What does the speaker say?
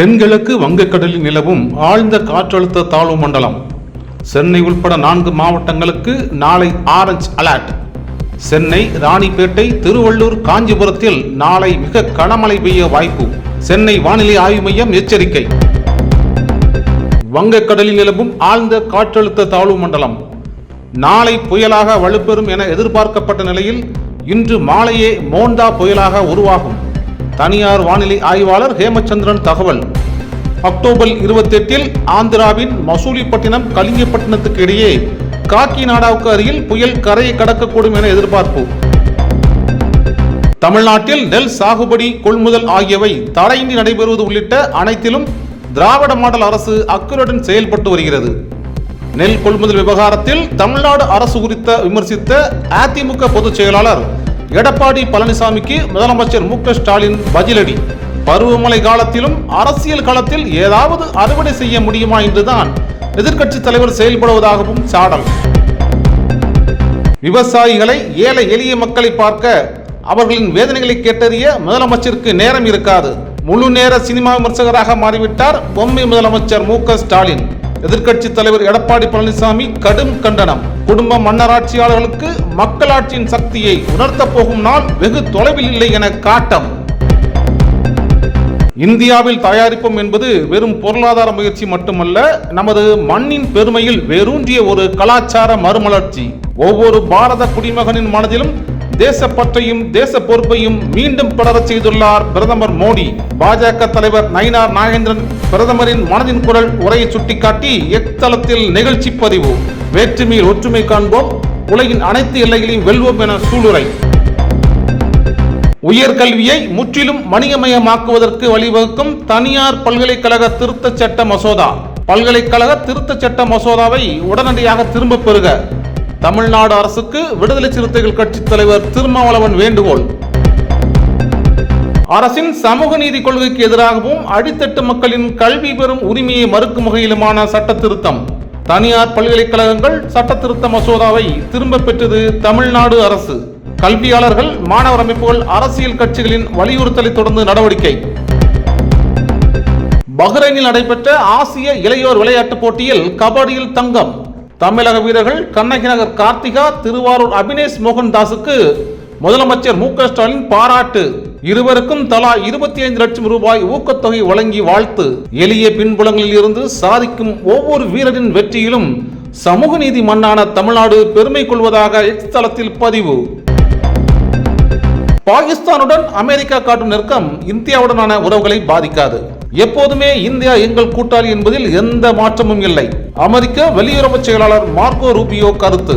தென்கிழக்கு வங்கக்கடலில் நிலவும் ஆழ்ந்த காற்றழுத்த தாழ்வு மண்டலம். சென்னை உள்பட நான்கு மாவட்டங்களுக்கு நாளை ஆரஞ்ச் அலர்ட். சென்னை ராணிப்பேட்டை திருவள்ளூர் காஞ்சிபுரத்தில் நாளை மிக கனமழை பெய்ய வாய்ப்பு. சென்னை வானிலை ஆய்வு மையம் எச்சரிக்கை. வங்கக்கடலில் நிலவும் ஆழ்ந்த காற்றழுத்த தாழ்வு மண்டலம். நாளை புயலாக வலுப்பெறும் என எதிர்பார்க்கப்பட்ட நிலையில் இன்று மாலையே மோண்டா புயலாக உருவாகும். தனியார் வானிலை ஆய்வாளர் ஹேமச்சந்திரன் தகவல். அக்டோபர் இருபத்தெட்டில் ஆந்திராவின் மசூலிப்பட்டினம் கலிங்கப்பட்டினத்துக்கு இடையே காக்கிநாடாவுக்கு அருகில் புயல் கரையை கடக்கக்கூடும் என எதிர்பார்ப்பு. தமிழ்நாட்டில் நெல் சாகுபடி கொள்முதல் ஆகியவை தடையின்றி நடைபெறுவது உள்ளிட்ட அனைத்திலும் திராவிட மாடல் அரசு அக்கறையுடன் செயல்பட்டு வருகிறது. நெல் கொள்முதல் விவகாரத்தில் தமிழ்நாடு அரசு குறித்த விமர்சித்த அதிமுக பொதுச் செயலாளர் எடப்பாடி பழனிசாமிக்கு முதலமைச்சர் மு ஸ்டாலின் பதிலடி. பருவமழை காலத்திலும் அரசியல் களத்தில் ஏதாவது அறுவடை செய்ய முடியுமா என்றுதான் எதிர்க்கட்சி தலைவர் செயல்படுவதாகவும் சாடல். விவசாயிகளை ஏழை எளிய மக்களை பார்க்க அவர்களின் வேதனைகளை கேட்டறிய முதலமைச்சருக்கு நேரம் இருக்காது. முழு நேர சினிமா விமர்சகராக மாறிவிட்டார் பொம்மை முதலமைச்சர் மு ஸ்டாலின். எதிர்க்கட்சி தலைவர் எடப்பாடி பழனிசாமி கடும் கண்டனம். குடும்ப மன்னராட்சியாளர்களுக்கு மக்களாட்சியின் சக்தியை உணர்த்த போகும் நாள் வெகு தொலைவில் இல்லை என காட்டம். இந்தியாவில் தயாரிப்போம் என்பது வெறும் பொருளாதார முயற்சி மட்டுமல்ல நமது மண்ணின் பெருமையில் வேரூன்றிய ஒரு கலாச்சார மறுமலர்ச்சி. ஒவ்வொரு பாரத குடிமகனின் மனதிலும் தேசப்பற்றையும் தேச பொறுப்பையும் மீண்டும் தொடரச் செய்துள்ளார் பிரதமர் மோடி. பாஜக தலைவர் நயினார் நாகேந்திரன் பிரதமரின் மனதின் குரல் உரையை சுட்டிக்காட்டி எக்தளத்தில் நிகழ்ச்சி பதிவு. வேற்றுமையில் ஒற்றுமை காண்போம் உலகின் அனைத்து எல்லைகளையும் வெல்வோம் என சூளுரை. உயர்கல்வியை முற்றிலும் வணிகமயமாக்குவதற்கு வழிவகுக்கும் தனியார் பல்கலைக்கழக திருத்த சட்ட மசோதா. பல்கலைக்கழக திருத்த சட்ட மசோதாவை உடனடியாக திரும்பப் பெறுக. தமிழ்நாடு அரசுக்கு விடுதலை சிறுத்தைகள் கட்சி தலைவர் திருமாவளவன் வேண்டுகோள். அரசின் சமூக நீதி கொள்கைக்கு எதிராகவும் அடித்தட்டு மக்களின் கல்வி பெறும் உரிமையை மறுக்கும் வகையிலுமான சட்ட திருத்தம் தனியார் பல்கலைக்கழகங்கள் சட்ட திருத்த மசோதாவை திரும்ப பெற்றது தமிழ்நாடு அரசு. கல்வியாளர்கள் மாணவர் அமைப்புகள் அரசியல் கட்சிகளின் வலியுறுத்தலை தொடர்ந்து நடவடிக்கை. பஹ்ரைனில் நடைபெற்ற ஆசிய இளையோர் விளையாட்டுப் போட்டியில் கபடியில் தங்கம். தமிழக வீரர்கள் கண்ணகி நகர் கார்த்திகா திருவாரூர் அபினேஷ் மோகன்தாஸுக்கு முதலமைச்சர் மு ஸ்டாலின் பாராட்டு. இருவருக்கும் தலா இருபத்தி ஐந்து லட்சம் ரூபாய் ஊக்கத்தொகை வழங்கி வாழ்த்து. எளிய பின்புலங்களில் இருந்து சாதிக்கும் ஒவ்வொரு வீரரின் வெற்றியிலும் சமூக நீதி மண்ணான தமிழ்நாடு பெருமை கொள்வதாக எக்ஸ் தளத்தில் பதிவு. பாகிஸ்தானுடன் அமெரிக்கா காட்டும் நெருக்கம் இந்தியாவுடனான உறவுகளை பாதிக்காது. எப்போதுமே இந்தியா எங்கள் கூட்டாளி என்பதில் எந்த மாற்றமும் இல்லை. அமெரிக்க வெளியுறவு செயலாளர் மார்க்கோ ரூபியோ கருத்து.